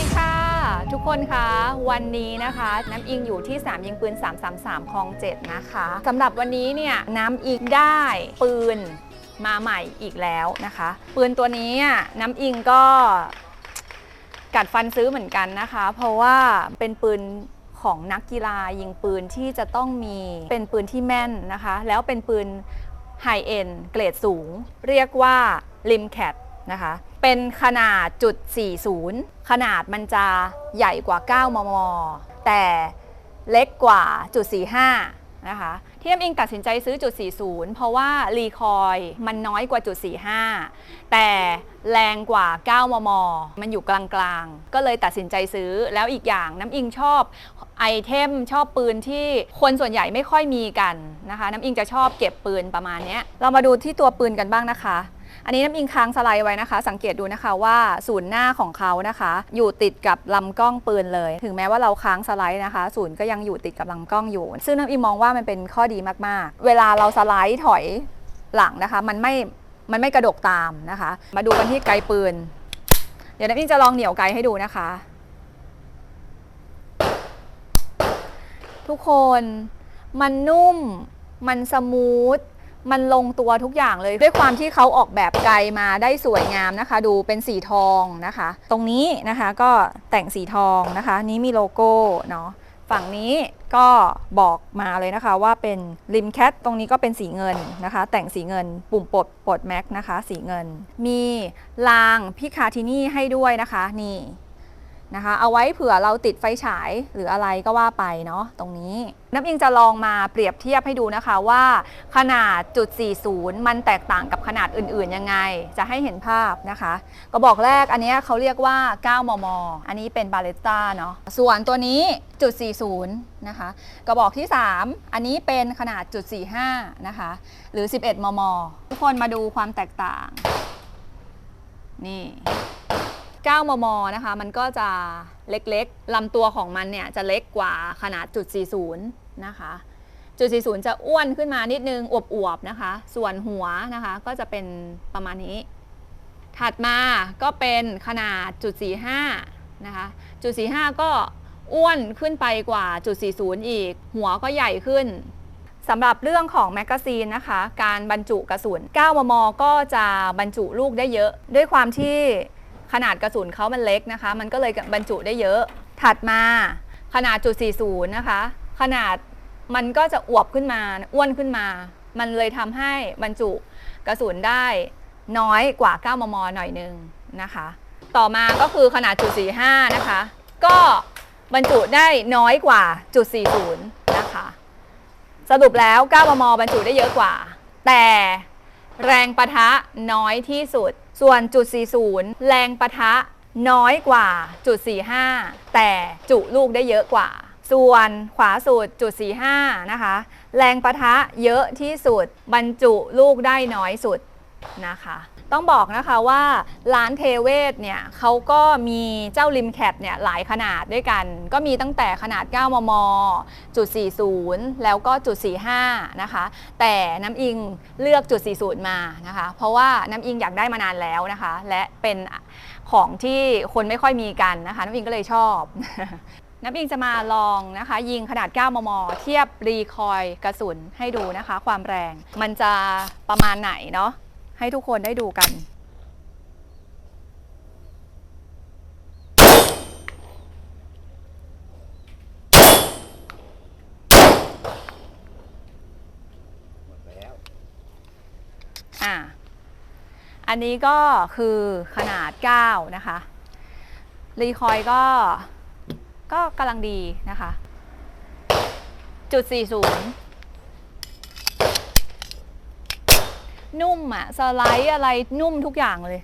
ดีค่ะ ทุกคนคะวันนี้นะคะ น้ำอิงอยู่ที่สามยิงปืน 333คลอง7นะคะสำหรับวันนี้เนี่ยน้ำอิงได้ปืนมาใหม่อีกแล้วนะคะ ปืนตัวนี้น้ำอิงก็กัดฟันซื้อเหมือนกันนะคะ เพราะว่าเป็นปืนของนักกีฬายิงปืนที่จะต้องมีเป็นปืนที่แม่นนะคะ แล้วเป็นปืนไฮเอ็นเกรดสูง เรียกว่าลิมแคท นะคะ เป็นขนาดจุด40 ขนาดมันจะใหญ่กว่า 9 มม แต่เล็กกว่าจุด45 นะคะ ที่น้ำอิงตัดสินใจซื้อจุด40 เพราะว่ารีคอยมันน้อยกว่าจุด45 แต่แรงกว่า 9 มม มันอยู่กลางๆ ก็เลยตัดสินใจซื้อ แล้วอีกอย่างน้ำอิงชอบไอเทมชอบปืนที่คนส่วนใหญ่ไม่ค่อยมีกันนะคะ น้ำอิงจะชอบเก็บปืนประมาณนี้ เรามาดูที่ตัวปืนกันบ้างนะคะ อันนี้น้ำอิงค้างสไลด์ไว้นะคะ สังเกตดูนะคะว่าศูนย์หน้าของเขานะคะ อยู่ติดกับลำกล้องปืนเลย ถึงแม้ว่าเราค้างสไลด์นะคะ ศูนย์ก็ยังอยู่ติดกับลำกล้องอยู่ ซึ่งน้ำอิงมองว่ามันเป็นข้อดีมากๆ เวลาเราสไลด์ถอยหลังนะคะ มันไม่มันไม่กระดกตามนะคะ มาดูกันที่ไกลปืน เดี๋ยวน้ำอิงจะลองเหนี่ยวไกลให้ดูนะคะ ทุกคนมันนุ่มมันสมูท มันลงตัวทุกอย่างเลย ด้วยความที่เขาออกแบบไกลมาได้สวยงามนะคะ ดูเป็นสีทองนะคะ ตรงนี้นะคะก็แต่งสีทองนะคะ นี้มีโลโก้เนาะฝั่งนี้ก็บอกมาเลยนะคะว่าเป็นริมแคทตรงนี้ก็เป็นสีเงินนะคะ แต่งสีเงินปุ่มปลดปลดแม็กนะคะ สีเงิน มีรางพิคาทินี่ให้ด้วยนะคะนี่ นะคะ เอาไว้เผื่อเราติดไฟฉายหรืออะไรก็ว่าไปเนาะตรงนี้ น้ำอิงจะลองมาเปรียบเทียบให้ดูนะคะว่าขนาดจุด 40 มันแตกต่างกับขนาดอื่นๆยังไง จะให้เห็นภาพนะคะ กระบอกแรกอันนี้เขาเรียกว่า 9 มม อันนี้เป็นบาเลต้าเนาะส่วนตัวนี้จุด 40 นะคะ กระบอกที่ 3 อันนี้เป็นขนาดจุด 45 นะคะ หรือ 11 มม ทุกคนมาดูความแตกต่าง นี่ 9 มม นะคะ มันก็จะเล็กๆลำตัวของมันเนี่ยจะเล็กกว่าขนาดจุด 40 นะคะ จุด 40 จะอ้วนขึ้นมานิดนึง อวบๆ นะคะ ส่วนหัวนะคะ ก็จะเป็นประมาณนี้ ถัดมาก็เป็นขนาดจุด 45 นะคะ จุด 45 ก็อ้วนขึ้นไปกว่าจุด 40 อีก หัวก็ใหญ่ขึ้นสำหรับเรื่องของแมกกาซีนนะคะ การบรรจุกระสุน 9 มม ก็จะบรรจุลูกได้เยอะ ด้วยความที่ ขนาดกระสุนเขามันเล็กนะคะ มันก็เลยบรรจุได้เยอะ ถัดมาขนาดจุด40นะคะ ขนาดมันก็จะอวบขึ้นมาอ้วนขึ้นมา มันเลยทำให้บรรจุกระสุนได้น้อยกว่า 9 มม หน่อยนึงนะคะ ต่อมาก็คือขนาดจุด45นะคะ ก็บรรจุได้น้อยกว่าจุด40นะคะ สรุปแล้ว 9 มม บรรจุได้เยอะกว่า แต่แรงปะทะน้อยที่สุด ส่วนจุด 40 แรงปะทะน้อยกว่าจุด 45 แต่จุลูกได้เยอะกว่า ส่วนขวาสุดจุด 45 นะคะ แรงปะทะเยอะที่สุดบรรจุลูกได้น้อยสุดนะคะ ต้องบอกนะคะว่าร้านเทเวศเนี่ยเขาก็มีเจ้าริมแคปเนี่ยหลายขนาดด้วยกัน ก็มีตั้งแต่ขนาด 9 มม จุด 40 แล้วก็จุด 45 นะคะ แต่น้ำอิงเลือกจุด 40 มานะคะ เพราะว่าน้ำอิงอยากได้มานานแล้วนะคะ และเป็นของที่คนไม่ค่อยมีกันนะคะ น้ำอิงก็เลยชอบ น้ำอิงจะมาลองนะคะ ยิงขนาด 9 มม เทียบรีคอยล์กระสุนให้ดูนะคะ ความแรงมันจะประมาณไหนเนาะ ให้ทุกคนได้ดูกันหมดแล้วอ่าอันนี้ก็คือขนาด 9 นะคะ รีคอยก็ก็กำลังดีนะคะ จุด 40 นุ่มอะสไลด์อะไรนุ่มทุกอย่างเลย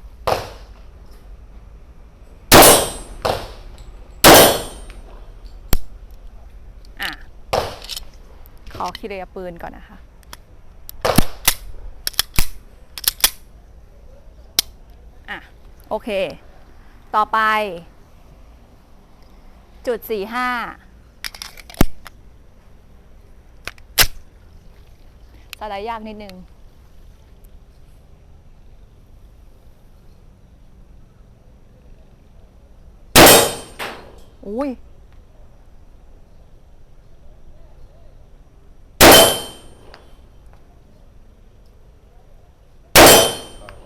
อะ ขอเคลียร์ปืนก่อนนะคะอะ โอเค ต่อไป จุด45สไลด์ยากนิดนึง อุ้ย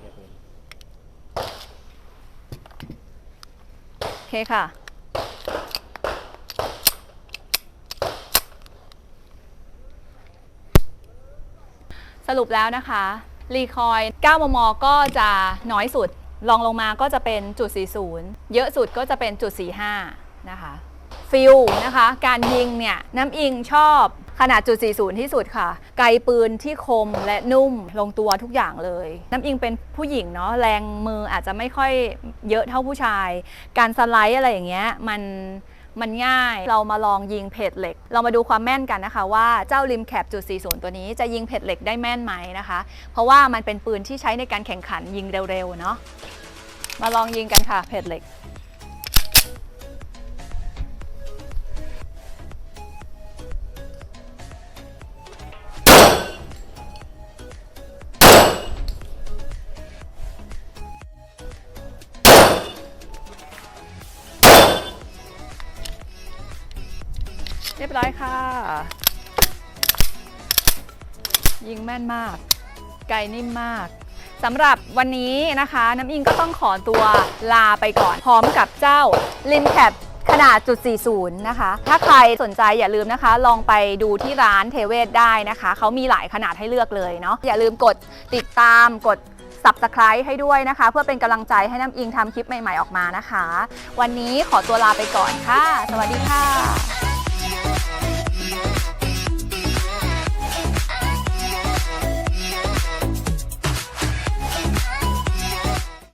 เรียกเป็นโอเคค่ะ สรุปแล้วนะคะ รีคอย 9 มม ก็จะน้อยสุด ลองลงมาก็จะเป็นจุด 40 เยอะสุดก็จะเป็นจุด 45 นะคะฟิลนะคะ การยิงเนี่ยน้ำอิงชอบขนาดจุด 40 ที่สุดค่ะ ไกลปืนที่คมและนุ่มลงตัวทุกอย่างเลย น้ำอิงเป็นผู้หญิงเนาะแรงมืออาจจะไม่ค่อยเยอะเท่าผู้ชาย การสไลด์อะไรอย่างเงี้ยมันมันง่าย เรามาลองยิงเพจเหล็ก เรามาดูความแม่นกันนะคะ ว่าเจ้าริมแคปจุด 40 ตัวนี้จะยิงเพจเหล็กได้แม่นไหมนะคะ เพราะว่ามันเป็นปืนที่ใช้ในการแข่งขันยิงเร็วๆเนาะมาลองยิงกันค่ะเพจเหล็ก เรียบร้อยค่ะ ยิงแม่นมาก ไกลนิ่มมากสำหรับวันนี้นะคะ น้ำอิงก็ต้องขอตัวลาไปก่อน พร้อมกับเจ้าลิมแคปขนาดจุด 40 นะคะ ถ้าใครสนใจอย่าลืมนะคะ ลองไปดูที่ร้านเทเวศได้นะคะ เขามีหลายขนาดให้เลือกเลยเนาะ อย่าลืมกดติดตาม กด subscribe ให้ด้วยนะคะ เพื่อเป็นกำลังใจให้น้ำอิงทำคลิปใหม่ๆออกมานะคะ วันนี้ขอตัวลาไปก่อนค่ะ สวัสดีค่ะ